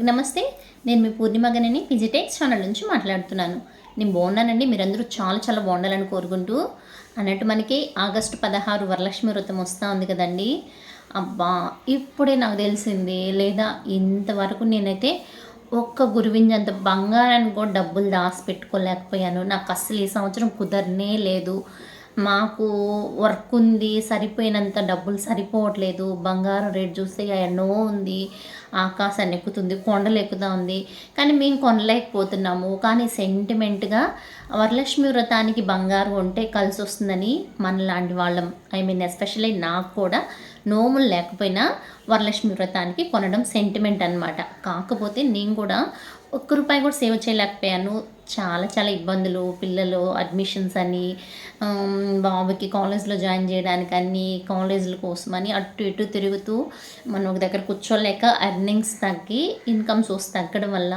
అందరికీ నమస్తే. నేను మీ పూర్ణిమగనని ఫిజిటెక్స్ ఛానల్ నుంచి మాట్లాడుతున్నాను. నేను బాగున్నానండి. మీరందరూ చాలా చాలా బాగుండాలని కోరుకుంటూ అన్నట్టు మనకి ఆగస్టు పదహారు వరలక్ష్మి వ్రతం వస్తూ ఉంది కదండి. అబ్బా ఇప్పుడే నాకు తెలిసింది లేదా ఇంతవరకు నేనైతే ఒక్క గురువింజంత బంగారాన్ని కూడా డబ్బులు దాచి పెట్టుకోలేకపోయాను నాకు అస్సలు ఈ సంవత్సరం కుదరనే లేదు. మాకు వర్క్ ఉంది సరిపోయినంత డబ్బులు సరిపోవట్లేదు బంగారం రేట్ చూస్తే ఎన్నో ఉంది ఆకాశాన్ని ఎక్కుతుంది కొండలు ఎక్కుతా ఉంది. కానీ మేము కొనలేకపోతున్నాము. కానీ సెంటిమెంట్గా వరలక్ష్మి వ్రతానికి బంగారం ఉంటే కలిసి వస్తుందని మనలాంటి వాళ్ళం. ఐ మీన్ ఎస్పెషల్లీ నాకు కూడా నోములు లేకపోయినా వరలక్ష్మి వ్రతానికి కొనడం సెంటిమెంట్ అనమాట కాకపోతే నేను కూడా ఒక్క రూపాయి కూడా సేవ్ చేయలేకపోయాను. చాలా చాలా ఇబ్బందులు పిల్లలు అడ్మిషన్స్ అని బాబుకి కాలేజ్లో జాయిన్ చేయడానికి అన్ని కాలేజీల కోసమని అటు ఇటు తిరుగుతూ మనం ఒక దగ్గర కూర్చోలేక అర్నింగ్స్ తగ్గి ఇన్కమ్ సోర్స్ తగ్గడం వల్ల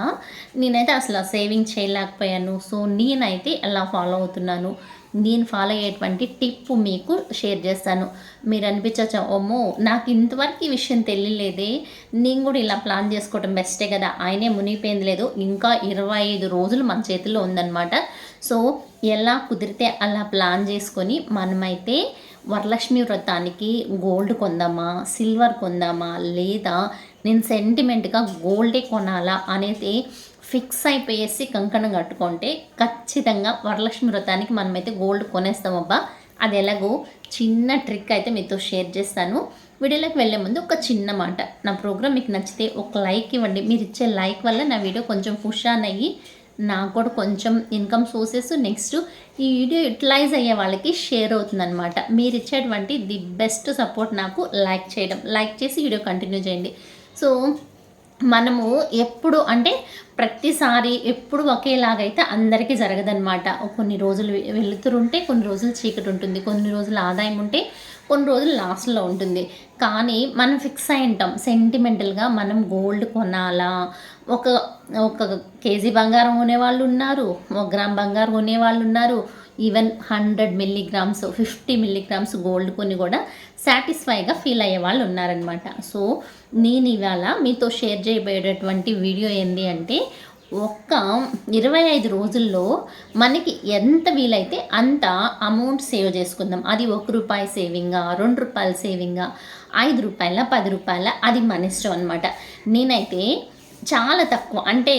నేనైతే అసలు సేవింగ్ చేయలేకపోయాను. సో నేనైతే ఎలా ఫాలో అవుతున్నాను. నేను ఫాలో అయ్యేటువంటి టిప్ మీకు షేర్ చేస్తాను. మీరు అనిపించవచ్చు ఓమో నాకు ఇంతవరకు ఈ విషయం తెలియలేదే. నేను కూడా ఇలా ప్లాన్ చేసుకోవటం బెస్టే కదా. ఆయనే మునిగిపోయింది లేదు. ఇంకా ఇరవై ఐదు రోజులు మన చేతిలో ఉందన్నమాట. సో ఎలా కుదిరితే అలా ప్లాన్ చేసుకొని మనమైతే వరలక్ష్మి వ్రతానికి గోల్డ్ కొందామా సిల్వర్ కొందామా లేదా నేను సెంటిమెంట్గా గోల్డే కొనాలా అనేది ఫిక్స్ అయిపోయేసి కంకణం కట్టుకుంటే ఖచ్చితంగా వరలక్ష్మి వ్రతానికి మనమైతే గోల్డ్ కొనేస్తామబ్బా అది ఎలాగో చిన్న ట్రిక్ అయితే మీతో షేర్ చేస్తాను. వీడియోలోకి వెళ్ళే ముందు ఒక చిన్న మాట. నా ప్రోగ్రామ్ మీకు నచ్చితే ఒక లైక్ ఇవ్వండి. మీరు ఇచ్చే లైక్ వల్ల నా వీడియో కొంచెం పుష్ ఆన్ అయ్యి నాకు కూడా కొంచెం ఇన్కమ్ సోర్సెస్ నెక్స్ట్ ఈ వీడియో యూటిలైజ్ అయ్యే వాళ్ళకి షేర్ అవుతుందన్నమాట. మీరు ఇచ్చేటువంటి ది బెస్ట్ సపోర్ట్ నాకు లైక్ చేయడం. లైక్ చేసి వీడియో కంటిన్యూ చేయండి. సో మనము ఎప్పుడు అంటే ప్రతిసారి ఎప్పుడు ఒకేలాగైతే అందరికీ జరగదనమాట కొన్ని రోజులు వె- వెలుతురుంటే కొన్ని రోజులు చీకటి ఉంటుంది కొన్ని రోజులు ఆదాయం ఉంటే కొన్ని రోజులు లాస్ట్లో ఉంటుంది. కానీ మనం ఫిక్స్ అయి ఉంటాం. సెంటిమెంటల్గా మనం గోల్డ్ కొనాలా? ఒక ఒక కేజీ బంగారం కొనేవాళ్ళు ఉన్నారు. ఒక గ్రామ్ బంగారం కొనేవాళ్ళు ఉన్నారు. Even hundred milligrams fifty milligrams gold కొని కూడా సాటిస్ఫైగా ఫీల్ అయ్యే వాళ్ళు ఉన్నారనమాట సో నేను ఇవాళ మీతో షేర్ చేయబోయేటటువంటి వీడియో ఏంటి అంటే ఒక్క ఇరవై ఐదు రోజుల్లో మనకి ఎంత వీలైతే అంత అమౌంట్ సేవ్ చేసుకుందాం. అది ఒక రూపాయి సేవింగా రెండు రూపాయల సేవింగా ఐదు రూపాయల పది రూపాయల అది మన ఇష్టం అనమాట నేనైతే చాలా తక్కువ. అంటే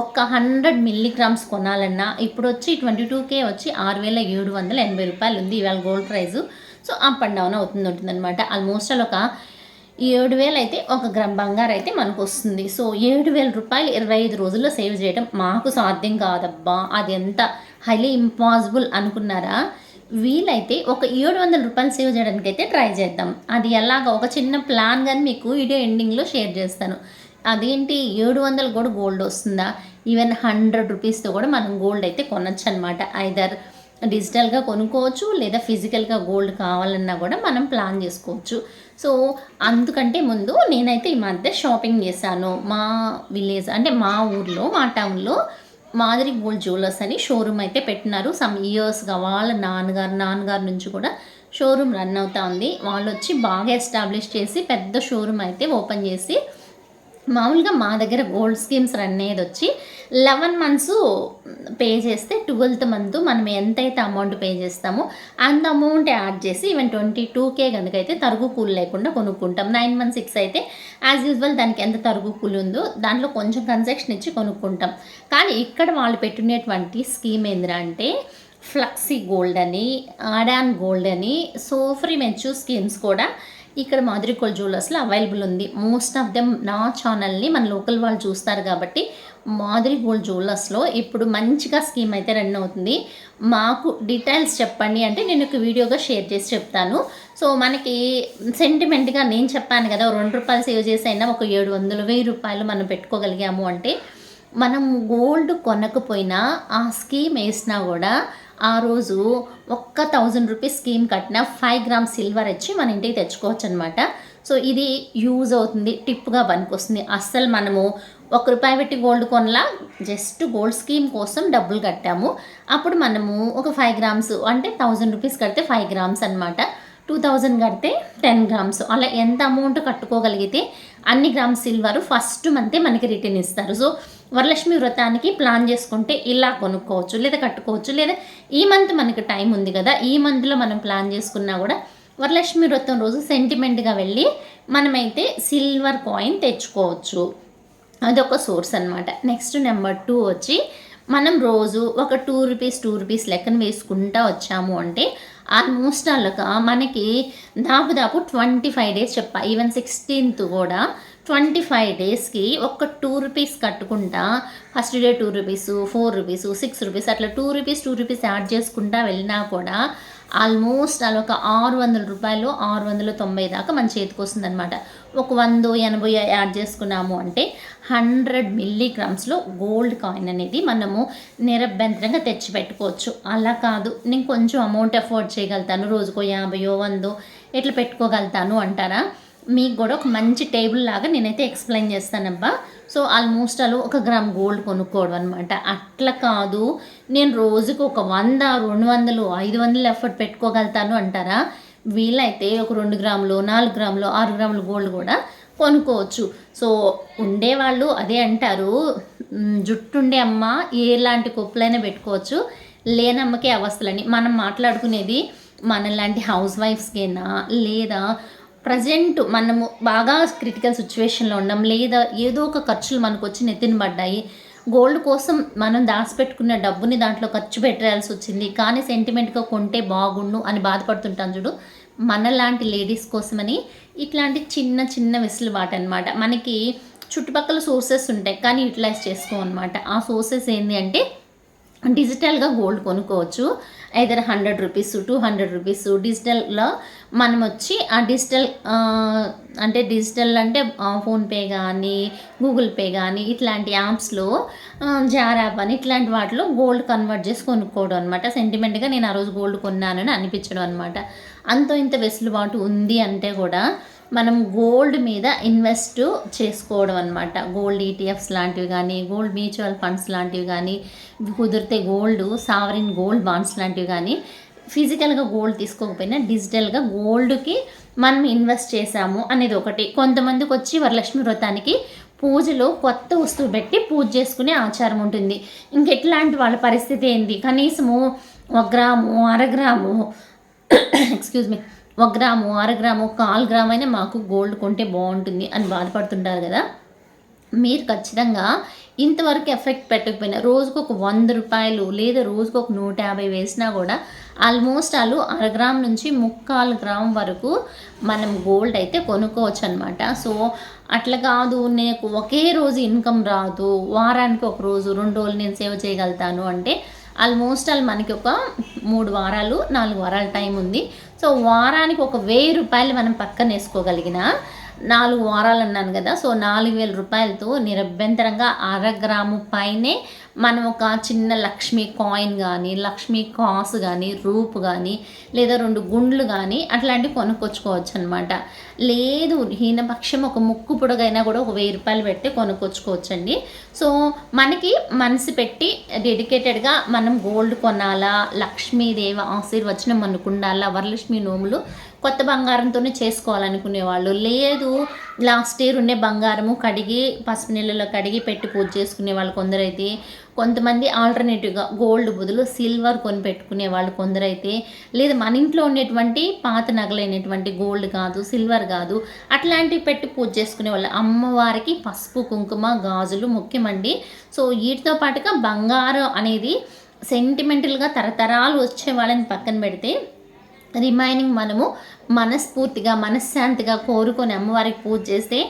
ఒక్క హండ్రెడ్ మిల్లీగ్రామ్స్ కొనాలన్నా ఇప్పుడు వచ్చి ట్వంటీ టూ కే వచ్చి ఆరు వేల ఏడు వందల ఎనభై రూపాయలు ఉంది ఇవాళ gold price so up and down అవుతుంది ఉంటుంది అనమాట ఆల్మోస్ట్ అలా ఒక ఏడు వేలు అయితే ఒక గ్రామ్ బంగారం అయితే మనకు వస్తుంది సో ఏడు వేల రూపాయలు ఇరవై ఐదు రోజుల్లో సేవ్ చేయడం మాకు సాధ్యం కాదబ్బా. అది ఎంత హైలీ ఇంపాసిబుల్ అనుకున్నారా? వీలైతే ఒక ఏడు వందల రూపాయలు సేవ్ చేయడానికి అయితే ట్రై చేద్దాం. అది ఎలాగ ఒక చిన్న ప్లాన్ కానీ మీకు వీడియో ఎండింగ్లో షేర్ చేస్తాను. అదేంటి? ఏడు వందలు కూడా గోల్డ్ వస్తుందా? ఈవెన్ హండ్రెడ్ రూపీస్తో కూడా మనం గోల్డ్ అయితే కొనొచ్చు అనమాట ఐదర్ డిజిటల్గా కొనుక్కోవచ్చు లేదా ఫిజికల్గా గోల్డ్ కావాలన్నా కూడా మనం ప్లాన్ చేసుకోవచ్చు. సో అందుకంటే ముందు నేనైతే ఈ మధ్య షాపింగ్ చేశాను. మా విలేజ్ అంటే మా ఊర్లో మా టౌన్లో మాదిరి గోల్డ్ జ్యువెలర్స్ అని షోరూమ్ అయితే పెట్టినారు. సమ్ ఇయర్స్గా వాళ్ళ నాన్నగారు నాన్నగారి నుంచి కూడా షోరూమ్ రన్ అవుతా ఉంది. వాళ్ళు వచ్చి బాగా ఎస్టాబ్లిష్ చేసి పెద్ద షోరూమ్ అయితే ఓపెన్ చేసి మామూలుగా మా దగ్గర గోల్డ్ స్కీమ్స్ రన్ అయ్యేది వచ్చి లెవెన్ మంత్స్ పే చేస్తే ట్వెల్త్ మంత్ మనం ఎంతైతే అమౌంట్ పే చేస్తామో అంత అమౌంట్ యాడ్ చేసి ఈవెన్ ట్వంటీ టూ కే కనుకైతే తరుగు కూలు లేకుండా కొనుక్కుంటాం. నైన్ మంత్ సిక్స్ అయితే యాజ్ యూజువల్ దానికి ఎంత తరుగు కూలు ఉందో దాంట్లో కొంచెం కన్సెక్షన్ ఇచ్చి కొనుక్కుంటాం. కానీ ఇక్కడ వాళ్ళు పెట్టినటువంటి స్కీమ్ ఏందిరా అంటే ఫ్లక్సీ గోల్డ్ అని ఆడాన్ గోల్డ్ అని సోఫ్రీ మెచ్చు స్కీమ్స్ కూడా ఇక్కడ మాదిరి కోల్ జ్యువెలర్స్లో అవైలబుల్ ఉంది. మోస్ట్ ఆఫ్ దెమ్ నా ఛానల్ని మన లోకల్ వాళ్ళు చూస్తారు కాబట్టి మాదిరి గోల్డ్ జ్యువెలర్స్లో ఇప్పుడు మంచిగా స్కీమ్ అయితే రన్ అవుతుంది. మాకు డీటెయిల్స్ చెప్పండి అంటే నేను ఒక వీడియోగా షేర్ చేసి చెప్తాను. సో మనకి సెంటిమెంట్గా నేను చెప్పాను కదా రెండు రూపాయలు సేవ్ చేసి అయినా ఒక ఏడు వందలు వెయ్యి రూపాయలు మనం పెట్టుకోగలిగాము అంటే మనం గోల్డ్ కొనకపోయినా ఆ స్కీమ్ వేసినా కూడా ఆ రోజు ఒక్క థౌజండ్ రూపీస్ స్కీమ్ కట్టిన ఫైవ్ గ్రామ్ సిల్వర్ ఇచ్చి మన ఇంటికి తెచ్చుకోవచ్చు అనమాట సో ఇది యూజ్ అవుతుంది టిప్గా పనికొస్తుంది. అస్సలు మనము ఒక రూపాయి పెట్టి గోల్డ్ కొనలా జస్ట్ గోల్డ్ స్కీమ్ కోసం డబ్బులు కట్టాము. అప్పుడు మనము ఒక ఫైవ్ గ్రామ్స్ అంటే థౌజండ్ రూపీస్ కడితే ఫైవ్ గ్రామ్స్ అనమాట టూ థౌజండ్ కడితే టెన్ గ్రామ్స్. అలా ఎంత అమౌంట్ కట్టుకోగలిగితే అన్ని గ్రామ్స్ సిల్వర్ ఫస్ట్ మంతే మనకి రిటర్న్ ఇస్తారు. సో వరలక్ష్మి వ్రతానికి ప్లాన్ చేసుకుంటే ఇలా కొనుక్కోవచ్చు లేదా కట్టుకోవచ్చు లేదా ఈ మంత్ మనకి టైం ఉంది కదా ఈ మంత్లో మనం ప్లాన్ చేసుకున్నా కూడా వరలక్ష్మి వ్రతం రోజు సెంటిమెంట్గా వెళ్ళి మనమైతే సిల్వర్ కాయిన్ తెచ్చుకోవచ్చు. అదొక సోర్స్ అనమాట నెక్స్ట్ నెంబర్ టూ వచ్చి మనం రోజు ఒక టూ రూపీస్ టూ రూపీస్ లెక్కన వేసుకుంటా వచ్చాము అంటే ఆల్మోస్ట్ అల్లక. మనకి దాదాపు ట్వంటీ ఫైవ్ డేస్ చెప్ప. ఈవెన్ సిక్స్టీన్త్ కూడా ట్వంటీ ఫైవ్ డేస్కి ఒక టూ రూపీస్ కట్టుకుంటా. First day two rupees four rupees six rupees అట్లా two rupees two rupees add చేసుకుంటా వెళ్ళినా కూడా ఆల్మోస్ట్ అలా ఒక ఆరు వందల రూపాయలు ఆరు వందల తొంభై దాకా మన చేతికి వస్తుందన్నమాట. ఒక వంద ఎనభై యాడ్ చేసుకున్నాము అంటే హండ్రెడ్ మిల్లీగ్రామ్స్లో గోల్డ్ కాయిన్ అనేది మనము నిరభ్యంతరంగా తెచ్చి పెట్టుకోవచ్చు అలా కాదు నేను కొంచెం అమౌంట్ అఫోర్డ్ చేయగలుగుతాను రోజుకో యాభయో వందో ఇట్లా పెట్టుకోగలుగుతాను అంటారా? మీకు కూడా ఒక మంచి టేబుల్ లాగా నేనైతే ఎక్స్ప్లెయిన్ చేస్తానబ్బా. సో ఆల్మోస్ట్ అలా ఒక గ్రామ్ గోల్డ్ కొనుక్కోవడం అనమాట అట్లా కాదు. నేను రోజుకు ఒక వంద రెండు వందలు ఐదు వందలు ఎఫర్ట్ పెట్టుకోగలుగుతాను అంటారా? వీలైతే ఒక రెండు గ్రాములు నాలుగు గ్రాములు ఆరు గ్రాములు గోల్డ్ కూడా కొనుక్కోవచ్చు. సో ఉండేవాళ్ళు అదే అంటారు. జుట్టుండే అమ్మ ఎలాంటి కొప్పులైనా పెట్టుకోవచ్చు. లేనమ్మకే అవస్థలని. మనం మాట్లాడుకునేది మనలాంటి హౌస్ వైఫ్స్కేనా? లేదా ప్రజెంట్ మనము బాగా క్రిటికల్ సిచ్యువేషన్లో ఉన్నాం. లేదా ఏదో ఒక ఖర్చులు మనకు వచ్చి నెత్తిన పడ్డాయి. గోల్డ్ కోసం మనం దాచిపెట్టుకున్న డబ్బుని దాంట్లో ఖర్చు పెట్టాల్సి వచ్చింది. కానీ సెంటిమెంట్గా కొంటే బాగుండు అని బాధపడుతుంటాం చూడు. మనలాంటి లేడీస్ కోసమని ఇట్లాంటి చిన్న చిన్న వెసులుబాటు అనమాట మనకి చుట్టుపక్కల సోర్సెస్ ఉంటాయి. కానీ యూటిలైజ్ చేసుకోమన్నమాట ఆ సోర్సెస్ ఏంటి అంటే డిజిటల్గా గోల్డ్ కొనుక్కోవచ్చు. Either hundred rupees two hundred rupees డిజిటల్లో మనం వచ్చి ఆ డిజిటల్ అంటే డిజిటల్ అంటే ఫోన్పే కానీ గూగుల్ పే కానీ ఇట్లాంటి యాప్స్లో జార్ యాప్ అని ఇట్లాంటి వాటిలో గోల్డ్ కన్వర్ట్ చేసి కొనుక్కోవడం అనమాట సెంటిమెంట్గా నేను ఆ రోజు గోల్డ్ కొన్నానని అనిపించడం అనమాట అంత ఇంత వెసులుబాటు ఉంది అంటే కూడా మనం గోల్డ్ మీద ఇన్వెస్ట్ చేసుకోవడం అనమాట గోల్డ్ ఈటీఎఫ్స్ లాంటివి కానీ గోల్డ్ మ్యూచువల్ ఫండ్స్ లాంటివి కానీ కుదిరితే గోల్డ్ సావరిన్ గోల్డ్ బాండ్స్ లాంటివి కానీ ఫిజికల్గా గోల్డ్ తీసుకోకపోయినా డిజిటల్గా గోల్డ్కి మనం ఇన్వెస్ట్ చేసాము అనేది ఒకటి. కొంతమందికి వచ్చి వరలక్ష్మి వ్రతానికి పూజలో కొత్త వస్తువు పెట్టి పూజ చేసుకునే ఆచారం ఉంటుంది. ఇంకెట్లాంటి వాళ్ళ పరిస్థితి ఏంటి కనీసము ఒక గ్రాము అరగ్రాము ఎక్స్క్యూజ్ మీ ఒక గ్రాము అర గ్రాము కాల్ గ్రామ్ అయినా మాకు గోల్డ్ కొంటే బాగుంటుంది అని బాధపడుతుంటారు కదా. మీరు ఖచ్చితంగా ఇంతవరకు ఎఫెక్ట్ పెట్టకపోయినా రోజుకు ఒక వంద రూపాయలు లేదా రోజుకు ఒక నూట యాభై వేసినా కూడా ఆల్మోస్ట్ వాళ్ళు అర గ్రామ్ నుంచి ముక్కాలు గ్రామ్ వరకు మనం గోల్డ్ అయితే కొనుక్కోవచ్చు అనమాట సో అట్లా కాదు నాకు ఒకే రోజు ఇన్కమ్ రాదు వారానికి ఒక రోజు రెండు రోజులు నేను సేవ్ చేయగలుగుతాను అంటే ఆల్మోస్ట్ ఆల్ మనకి ఒక మూడు వారాలు నాలుగు వారాల టైం ఉంది. సో వారానికి ఒక వెయ్యి రూపాయలు మనం పక్కన వేసుకోగలిగిన నాలుగు వారాలు అన్నాను కదా సో నాలుగు వేల రూపాయలతో నిరభ్యంతరంగా అర గ్రాము పైనే మనం ఒక చిన్న లక్ష్మీ కాయిన్ కానీ లక్ష్మీ కాసు కానీ రూపు కానీ లేదా రెండు గుండ్లు కానీ అట్లాంటివి కొనుక్కొచ్చుకోవచ్చు అనమాట లేదు హీనపక్షం ఒక ముక్కు పొడగైనా కూడా ఒక వెయ్యి రూపాయలు పెట్టి కొనుక్కొచ్చుకోవచ్చండి. సో మనకి మనసు పెట్టి డెడికేటెడ్గా మనం గోల్డ్ కొనాలా లక్ష్మీదేవి ఆశీర్వచనం మనకు ఉండాలా వరలక్ష్మి నోములు కొత్త బంగారంతోనే చేసుకోవాలనుకునే వాళ్ళు లేదు లాస్ట్ ఇయర్ ఉండే బంగారము కడిగి పసుపు నీళ్ళలో కడిగి పెట్టి పూజ చేసుకునే వాళ్ళు కొందరైతే కొంతమంది ఆల్టర్నేటివ్గా గోల్డ్ బదులు సిల్వర్ కొని పెట్టుకునే వాళ్ళు కొందరైతే లేదు మన ఇంట్లో ఉండేటువంటి పాత నగలైనటువంటి గోల్డ్ కాదు సిల్వర్ కాదు అట్లాంటివి పెట్టి పూజ చేసుకునే వాళ్ళు. అమ్మవారికి పసుపు కుంకుమ గాజులు ముఖ్యమండి. సో వీటితో పాటుగా బంగారం అనేది సెంటిమెంటల్గా తరతరాలు వచ్చే వాళ్ళని పక్కన పెడితే రిమైనింగ్ మనము మనస్ఫూర్తిగా మనశ్శాంతిగా కోరుకొని అమ్మవారికి పూజ చేస్తే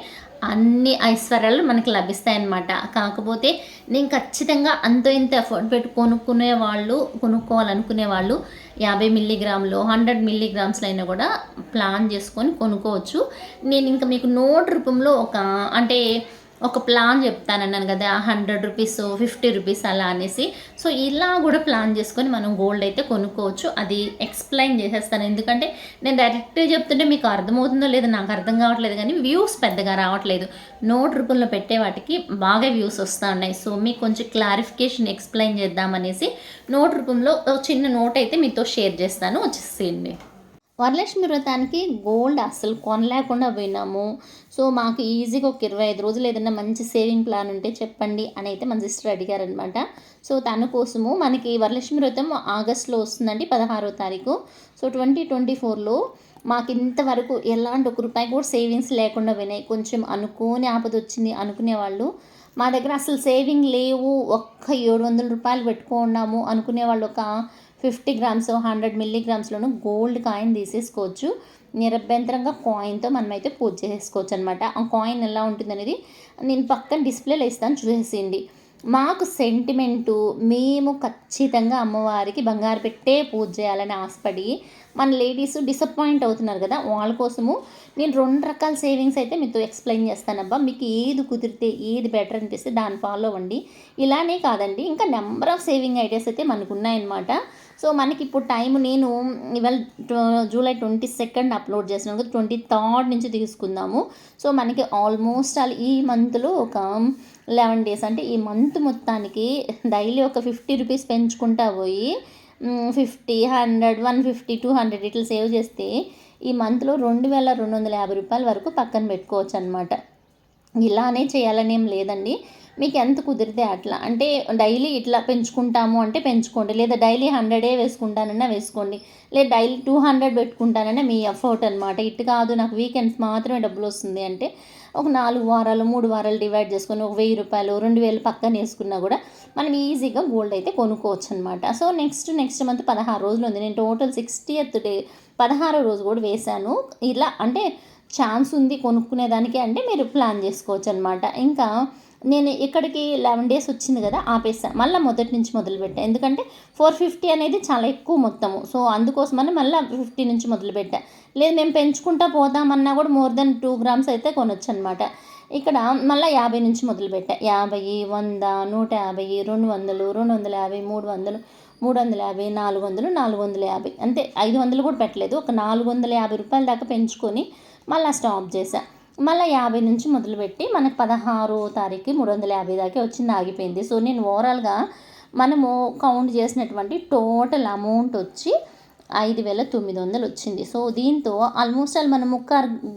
అన్ని ఐశ్వర్యాలు మనకి లభిస్తాయన్నమాట. కాకపోతే నేను ఖచ్చితంగా అంతో ఇంత ఎఫర్ట్ పెట్టి కొనుక్కునే వాళ్ళు కొనుక్కోవాలనుకునే వాళ్ళు యాభై మిల్లీగ్రాములు హండ్రెడ్ మిల్లీగ్రామ్స్లో అయినా కూడా ప్లాన్ చేసుకొని కొనుక్కోవచ్చు. నేను ఇంకా మీకు నోట్ రూపంలో ఒక అంటే ఒక ప్లాన్ చెప్తానన్నాను కదా హండ్రెడ్ రూపీస్ ఫిఫ్టీ రూపీస్ అలా అనేసి. సో ఇలా కూడా ప్లాన్ చేసుకొని మనం గోల్డ్ అయితే కొనుక్కోవచ్చు. అది ఎక్స్ప్లెయిన్ చేసేస్తాను. ఎందుకంటే నేను డైరెక్ట్గా చెప్తుంటే మీకు అర్థమవుతుందో లేదో నాకు అర్థం కావట్లేదు కానీ వ్యూస్ పెద్దగా రావట్లేదు. నోట్ రూపంలో పెట్టే వాటికి బాగా వ్యూస్ వస్తూ ఉన్నాయి. సో మీకు కొంచెం క్లారిఫికేషన్ ఎక్స్ప్లెయిన్ చేద్దామనేసి నోట్ రూపంలో చిన్న నోట్ అయితే మీతో షేర్ చేస్తాను. వచ్చేసేయండి. వరలక్ష్మి వ్రతానికి గోల్డ్ అస్సలు కొనలేకుండా పోయినాము. సో మాకు ఈజీగా ఒక ఇరవై ఐదు రోజులు ఏదైనా మంచి సేవింగ్ ప్లాన్ ఉంటే చెప్పండి అని అయితే మన సిస్టర్ అడిగారనమాట సో తన కోసము మనకి వరలక్ష్మి వ్రతం ఆగస్ట్లో వస్తుందండి పదహారో తారీఖు. సో ట్వంటీ ట్వంటీ ఫోర్లో మాకు ఇంతవరకు ఎలాంటి ఒక రూపాయి కూడా సేవింగ్స్ లేకుండా పోయినాయి. కొంచెం అనుకోని ఆపద వచ్చింది అనుకునే వాళ్ళు. మా దగ్గర అసలు సేవింగ్ లేవు ఒక్క ఏడు వందల రూపాయలు పెట్టుకున్నాము అనుకునే వాళ్ళు ఒక ఫిఫ్టీ గ్రామ్స్ హండ్రెడ్ మిల్లీగ్రామ్స్లోనూ గోల్డ్ కాయిన్ తీసేసుకోవచ్చు. నిరభ్యంతరంగా కాయిన్తో మనమైతే పూజ చేసుకోవచ్చు అనమాట ఆ కాయిన్ ఎలా ఉంటుంది అనేది నేను పక్కన డిస్ప్లేలో ఇస్తాను చూసేసింది మాకు సెంటిమెంటు మేము ఖచ్చితంగా అమ్మవారికి బంగారు పెట్టే పూజ చేయాలని ఆశపడి మన లేడీస్ డిసప్పాయింట్ అవుతున్నారు కదా వాళ్ళ కోసము నేను రెండు రకాల సేవింగ్స్ అయితే మీతో ఎక్స్ప్లెయిన్ చేస్తానబ్బా. మీకు ఏది కుదిరితే ఏది బెటర్ అనిపిస్తే దాన్ని ఫాలో అవ్వండి. ఇలానే కాదండి ఇంకా నెంబర్ ఆఫ్ సేవింగ్ ఐడియాస్ అయితే మనకు ఉన్నాయన్నమాట సో మనకి ఇప్పుడు టైం నేను ఇవాళ జూలై ట్వంటీ సెకండ్ అప్లోడ్ చేసిన ట్వంటీ థర్డ్ నుంచి తీసుకుందాము. సో మనకి ఆల్మోస్ట్ ఆల్ ఈ మంత్లో ఒక లెవెన్ డేస్ అంటే ఈ మంత్ మొత్తానికి డైలీ ఒక ఫిఫ్టీ రూపీస్ పెంచుకుంటా పోయి fifty hundred one fifty two hundred ఇట్లా సేవ్ చేస్తే ఈ మంత్లో రెండు వేల రెండు వందల యాభై రూపాయల వరకు పక్కన పెట్టుకోవచ్చు అనమాట ఇలానే చేయాలని ఏం లేదండి. మీకు ఎంత కుదిరితే అట్లా. అంటే డైలీ ఇట్లా పెంచుకుంటాము అంటే పెంచుకోండి. లేదా డైలీ హండ్రెడే వేసుకుంటానన్నా వేసుకోండి. లేదా డైలీ టూ హండ్రెడ్ పెట్టుకుంటానన్నా మీ ఎఫర్ట్ అనమాట ఇటు కాదు నాకు వీకెండ్స్ మాత్రమే డబ్బులు వస్తుంది అంటే ఒక నాలుగు వారాలు మూడు వారాలు డివైడ్ చేసుకొని ఒక వెయ్యి రూపాయలు రెండు వేలు పక్కన వేసుకున్నా కూడా మనం ఈజీగా గోల్డ్ అయితే కొనుక్కోవచ్చు అనమాట సో నెక్స్ట్ నెక్స్ట్ మంత్ పదహారు రోజులు ఉంది. నేను టోటల్ సిక్స్టీయత్ డే పదహారో రోజు కూడా వేశాను. ఇలా అంటే ఛాన్స్ ఉంది కొనుక్కునేదానికి అంటే మీరు ప్లాన్ చేసుకోవచ్చు అనమాట ఇంకా నేను ఇక్కడికి లెవెన్ డేస్ వచ్చింది కదా ఆపేసాను మళ్ళీ మొదటి నుంచి మొదలుపెట్టాను ఎందుకంటే ఫోర్ ఫిఫ్టీ అనేది చాలా ఎక్కువ మొత్తము. సో అందుకోసమని మళ్ళీ ఫిఫ్టీ నుంచి మొదలుపెట్టా. లేదు మేము పెంచుకుంటా పోతామన్నా కూడా మోర్ దెన్ టూ గ్రామ్స్ అయితే కొనొచ్చు అనమాట ఇక్కడ మళ్ళీ యాభై నుంచి మొదలుపెట్టా. యాభై వంద నూట యాభై రెండు వందలు రెండు వందల యాభై మూడు వందలు మూడు వందల యాభై నాలుగు వందలు నాలుగు వందల యాభై. అంతే ఐదు వందలు కూడా పెట్టలేదు. ఒక నాలుగు వందల యాభై రూపాయల దాకా పెంచుకొని మళ్ళీ స్టాప్ చేశాను మళ్ళీ యాభై నుంచి మొదలుపెట్టి మనకు పదహారో తారీఖు మూడు వందల యాభై దాకా వచ్చింది ఆగిపోయింది. సో నేను ఓవరాల్గా మనము కౌంట్ చేసినటువంటి టోటల్ అమౌంట్ వచ్చి ఐదు వేల తొమ్మిది వందలు వచ్చింది. సో దీంతో ఆల్మోస్ట్ ఆల్ మనం ఒక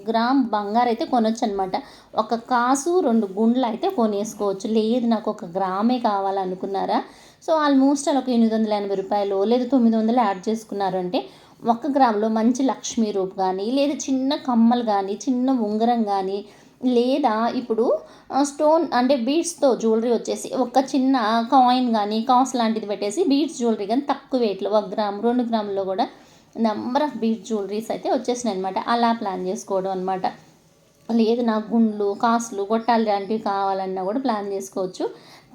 గ్రామ్ బంగారు అయితే కొనొచ్చు అనమాట ఒక కాసు రెండు గుండ్లు అయితే కొనేసుకోవచ్చు. లేదు నాకు ఒక గ్రామే కావాలనుకున్నారా? సో ఆల్మోస్ట్ ఆల్ ఒక ఎనిమిది వందల ఎనభై రూపాయలు లేదా తొమ్మిది వందలు యాడ్ చేసుకున్నారంటే ఒక్క గ్రాములో మంచి లక్ష్మీ రూప్ కానీ లేదా చిన్న కమ్మలు కానీ చిన్న ఉంగరం కానీ లేదా ఇప్పుడు స్టోన్ అంటే బీడ్స్తో జ్యువెలరీ వచ్చేసి ఒక చిన్న కాయిన్ కానీ కాస్ లాంటిది పెట్టేసి బీడ్స్ జ్యువెలరీ కానీ తక్కువ వెయిట్లో ఒక గ్రామ్ రెండు గ్రాముల్లో కూడా నెంబర్ ఆఫ్ బీడ్స్ జ్యువెలరీస్ అయితే వచ్చేసినాయి అనమాట అలా ప్లాన్ చేసుకోవడం అనమాట లేదు నాకు గుండ్లు కాసులు గొట్టాలు లాంటివి కావాలన్నా కూడా ప్లాన్ చేసుకోవచ్చు.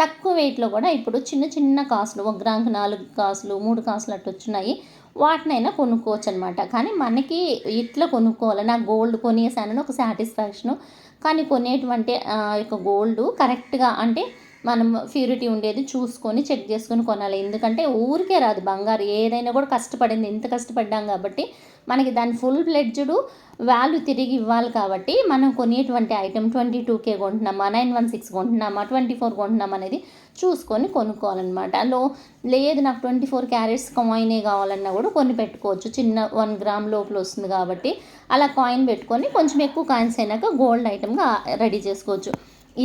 తక్కువ వెయిట్లో కూడా ఇప్పుడు చిన్న చిన్న కాసులు ఒక గ్రాముకి నాలుగు కాసులు మూడు కాసులు అట్టు వచ్చినాయి వాటినైనా కొనుక్కోవచ్చు అనమాట కానీ మనకి ఇట్లా కొనుక్కోవాలి. నాకు గోల్డ్ కొనేసానని ఒక సాటిస్ఫాక్షను. కానీ కొనేటువంటి యొక్క గోల్డ్ కరెక్ట్గా అంటే మనం ప్యూరిటీ ఉండేది చూసుకొని చెక్ చేసుకొని కొనాలి. ఎందుకంటే ఊరికే రాదు బంగారు. ఏదైనా కూడా కష్టపడింది. ఎంత కష్టపడ్డాం కాబట్టి మనకి దాని ఫుల్ ఫ్లెడ్జ్డ్ వాల్యూ తిరిగి ఇవ్వాలి కాబట్టి మనం కొనేటువంటి ఐటెం ట్వంటీ టూ కే కొంటున్నామా నైన్ వన్ సిక్స్ కొంటున్నామా ట్వంటీ ఫోర్ కొంటున్నామా అనేది చూసుకొని కొనుక్కోవాలన్నమాట. లో లేదు నాకు ట్వంటీ ఫోర్ క్యారెట్స్ కాయినే కావాలన్నా కూడా కొన్ని పెట్టుకోవచ్చు. చిన్న వన్ గ్రామ్ లోపల వస్తుంది కాబట్టి అలా కాయిన్ పెట్టుకొని కొంచెం ఎక్కువ కాయిన్స్ అయినాక గోల్డ్ ఐటెంగా రెడీ చేసుకోవచ్చు.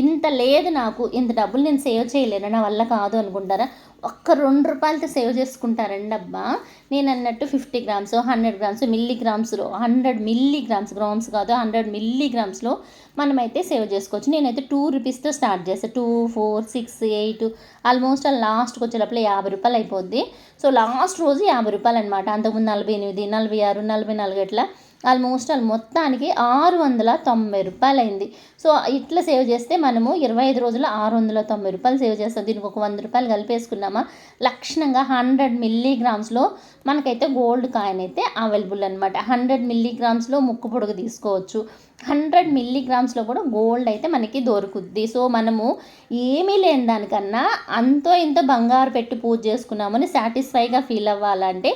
ఇంత లేదు నాకు ఇంత డబ్బులు నేను సేవ్ చేయలేను నా వల్ల కాదు అనుకుంటారా? ఒక్క రెండు రూపాయలతో సేవ్ చేసుకుంటారండి అబ్బా నేను అన్నట్టు ఫిఫ్టీ గ్రామ్స్ హండ్రెడ్ గ్రామ్స్ మిల్లీగ్రామ్స్లో హండ్రెడ్ మిల్లీ గ్రామ్స్ గ్రామ్స్ కాదు హండ్రెడ్ మిల్లీ గ్రామ్స్లో మనమైతే సేవ్ చేసుకోవచ్చు. నేనైతే టూ రూపీస్తో స్టార్ట్ చేస్తాను two four six eight almost లాస్ట్కి వచ్చేటప్పుడు యాభై రూపాయలు అయిపోద్ది. సో లాస్ట్ రోజు యాభై రూపాయలు అనమాట అంతకుముందు నలభై ఎనిమిది నలభై ఆరు నలభై నాలుగు ఇట్లా ఆల్మోస్ట్ ఆల్ మొత్తానికి ఆరు వందల తొంభై రూపాయలు అయింది సో ఇట్లా సేవ్ చేస్తే మనము ఇరవై ఐదు రోజులు ఆరు వందల తొంభై రూపాయలు సేవ్ చేస్తాం. దీనికి ఒక వంద రూపాయలు కలిపేసుకున్నామా? లక్షణంగా హండ్రెడ్ మిల్లీగ్రామ్స్లో మనకైతే గోల్డ్ కాయిన్ అయితే అవైలబుల్ అనమాట హండ్రెడ్ మిల్లీగ్రామ్స్లో ముక్కు పొడుగు తీసుకోవచ్చు. హండ్రెడ్ మిల్లీగ్రామ్స్లో కూడా గోల్డ్ అయితే మనకి దొరుకుద్ది. సో మనము ఏమీ లేని దానికన్నా అంతో ఇంత బంగారు పెట్టి పూజ చేసుకున్నామని సాటిస్ఫైగా ఫీల్ అవ్వాలంటే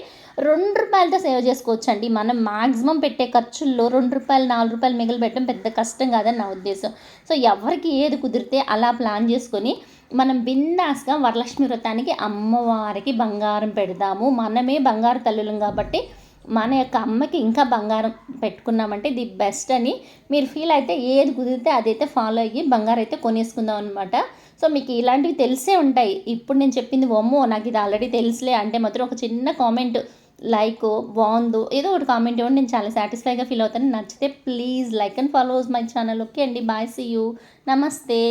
రెండు రూపాయలతో సేవ్ చేసుకోవచ్చు అండి మనం మాక్సిమం పెట్టే ఖర్చుల్లో రెండు రూపాయలు నాలుగు రూపాయలు మిగిలి పెట్టడం పెద్ద కష్టం కాదని నా ఉద్దేశం. సో ఎవరికి ఏది కుదిరితే అలా ప్లాన్ చేసుకొని మనం బిందాస్గా వరలక్ష్మి వ్రతానికి అమ్మవారికి బంగారం పెడదాము. మనమే బంగారు తల్లులం కాబట్టి మన యొక్క అమ్మకి ఇంకా బంగారం పెట్టుకున్నామంటే ది బెస్ట్ అని మీరు ఫీల్ అయితే ఏది కుదిరితే అదైతే ఫాలో అయ్యి బంగారం అయితే కొనేసుకుందాం అనమాట సో మీకు ఇలాంటివి తెలిసే ఉంటాయి. ఇప్పుడు నేను చెప్పింది ఒమ్మో నాకు ఇది ఆల్రెడీ తెలుసులే అంటే మాత్రం ఒక చిన్న కామెంట్ లైక్ బాగుందో ఏదో ఒకటి కామెంట్ ఇవ్వండి నేను చాలా సాటిస్ఫైగా ఫీల్ అవుతాను. నచ్చితే please like and follows my channel okay అండి. Bye see you. నమస్తే.